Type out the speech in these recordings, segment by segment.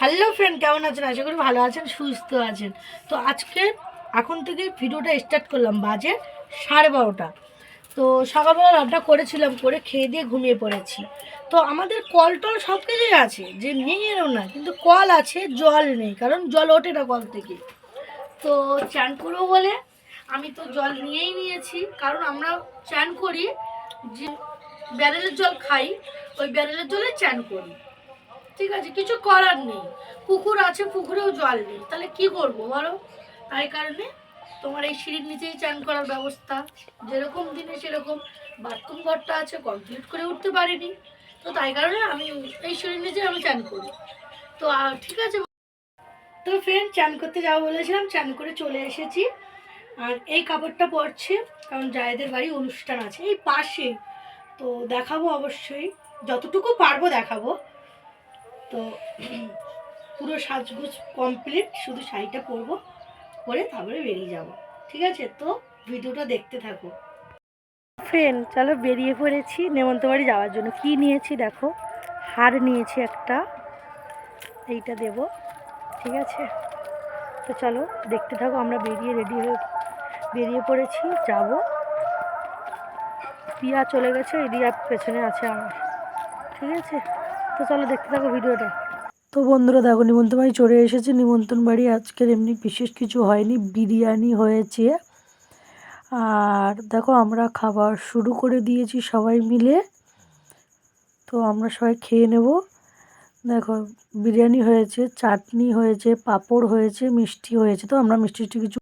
Hello friend কেমন আছেন? আশা করি ভালো আছেন, সুস্থ আছেন। তো আজকে, এখন থেকে ভিডিওটা স্টার্ট করলাম, বাজে সাড়ে বারোটা। তো সকালবেলা রান্না করেছিলাম, করে খেয়ে দিয়ে ঘুমিয়ে পড়েছি। তো আমাদের কল টল সব কিছুই আছে, যে নেই এরও না, কিন্তু কল আছে, জল নেই, কারণ জল ওঠে না কল থেকে। তো চান করব বলে, আমি তো জল নিয়েই নিয়েছি, কারণ আমরা চান করি যে, ব্যারেলের জল খাই, ওই ব্যারেলের জলে চান করি। ঠিক আছে, কিছু করার নেই। পুকুর আছে, পুকুরেও জল নেই। তাহলে কি করব বলো? তাই কারণে তোমার এই সিঁড়ির নিচেই চান করার ব্যবস্থা। যেরকম দিনে সেরকম বাথরুম ঘরটা আছে কমপ্লিট করে উঠতে পারিনি। তো তাই কারণে আমি এই সিঁড়ির নিচে আমি চান করি। তো ঠিক আছে। তো ফ্রেন্ড চান করতে যাব বলেছিলাম, চান করে চলে এসেছি। আর এই কাপড়টা পরছে, কারণ জায়েদের বাড়ি অনুষ্ঠান আছে। এই পাশে। তো দেখাবো অবশ্যই। যতটুকু পারব দেখাবো। তো পুরো সাজগুজ কমপ্লিট শুধু শাড়িটা পরবো, পরে তারপরে বেরিয়ে যাব। ঠিক আছে? তো ভিডিওটা দেখতে থাকো। ফ্রেন্ড চলো বেরিয়ে পড়েছি নেমন্ত বাড়ি যাওয়ার জন্য। কি নিয়েছি দেখো? হার নিয়েছি একটা। এইটা দেব। ঠিক আছে? তো চলো দেখতে থাকো, আমরা বেরিয়ে রেডি হয়ে বেরিয়ে পড়েছি, যাব। দিয়া চলে গেছে এই দিয়া পেছনে আছে আমার ঠিক আছে? তো চলো দেখতে থাকো ভিডিওটা। তো বন্ধুরা দেখো নিমন্ত্রণ বাড়ি চলে এসেছে। নিমন্ত্রণ বাড়ি আজকের এমনি বিশেষ কিছু হয়নি বিরিয়ানি হয়েছে। আর দেখো আমরা খাবার শুরু করে দিয়েছি সবাই মিলে। তো আমরা সবাই খেয়ে নেব। দেখো বিরিয়ানি হয়েছে চাটনি হয়েছে পাঁপড় হয়েছে মিষ্টি হয়েছে। তো আমরা মিষ্টি কিছু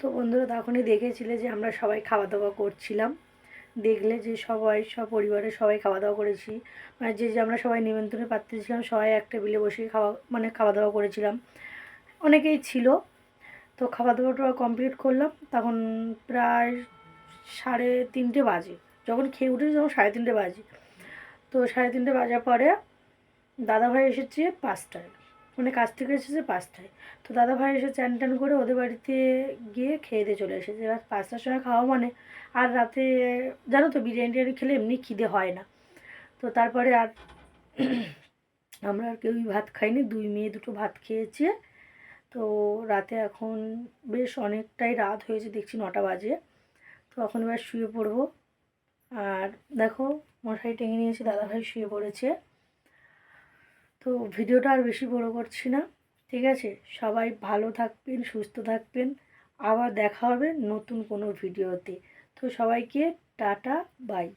তো বন্ধুরা তখনই দেখেছিলে যে আমরা সবাই খাওয়া দাওয়া করছিলাম। দেখলে যে সবাই, সব পরিবারের সবাই খাওয়া দাওয়া করেছি। মানে যে যে আমরা সবাই নিমন্ত্রণে পাত্রে ছিলাম, সবাই এক টেবিলে বসে খাওয়া মানে খাওয়া দাওয়া করেছিলাম। অনেকেই ছিল। তো খাওয়া দাওয়াটা কমপ্লিট করলাম, তখন প্রায় সাড়ে তিনটে বাজে। যখন খেয়ে উঠেছি তখন সাড়ে তিনটে বাজে। তো সাড়ে তিনটে বাজার পরে দাদাভাই এসেছে পাঁচটায়। মানে কাজ থেকে এসেছে পাঁচটায়। তো দাদাভাই এসে চান টান করে ওদের বাড়িতে গিয়ে খেয়ে দিয়ে চলে এসেছে। এবার পাঁচটার সময় খাওয়া মানে আর রাতে, জানো তো বিরিয়ানি টিরিয়ানি খেলে এমনি খিদে হয় না। তো তারপরে আর আমরা আর কেউই ভাত খাইনি, দুই মেয়ে দুটো ভাত খেয়েছে। তো রাতে এখন বেশ অনেকটাই রাত হয়েছে, দেখছি নটা বাজে। তো এখন এবার শুয়ে পড়ব। আর দেখো, মশারি টেঙে নিয়েছি দাদাভাই শুয়ে পড়েছে। তো ভিডিওটা আর বেশি বড় করছি না, ঠিক আছে? সবাই ভালো থাকবেন, সুস্থ থাকবেন। আবার দেখা হবে নতুন কোনো ভিডিওতে। তো সবাইকে টাটা, বাই।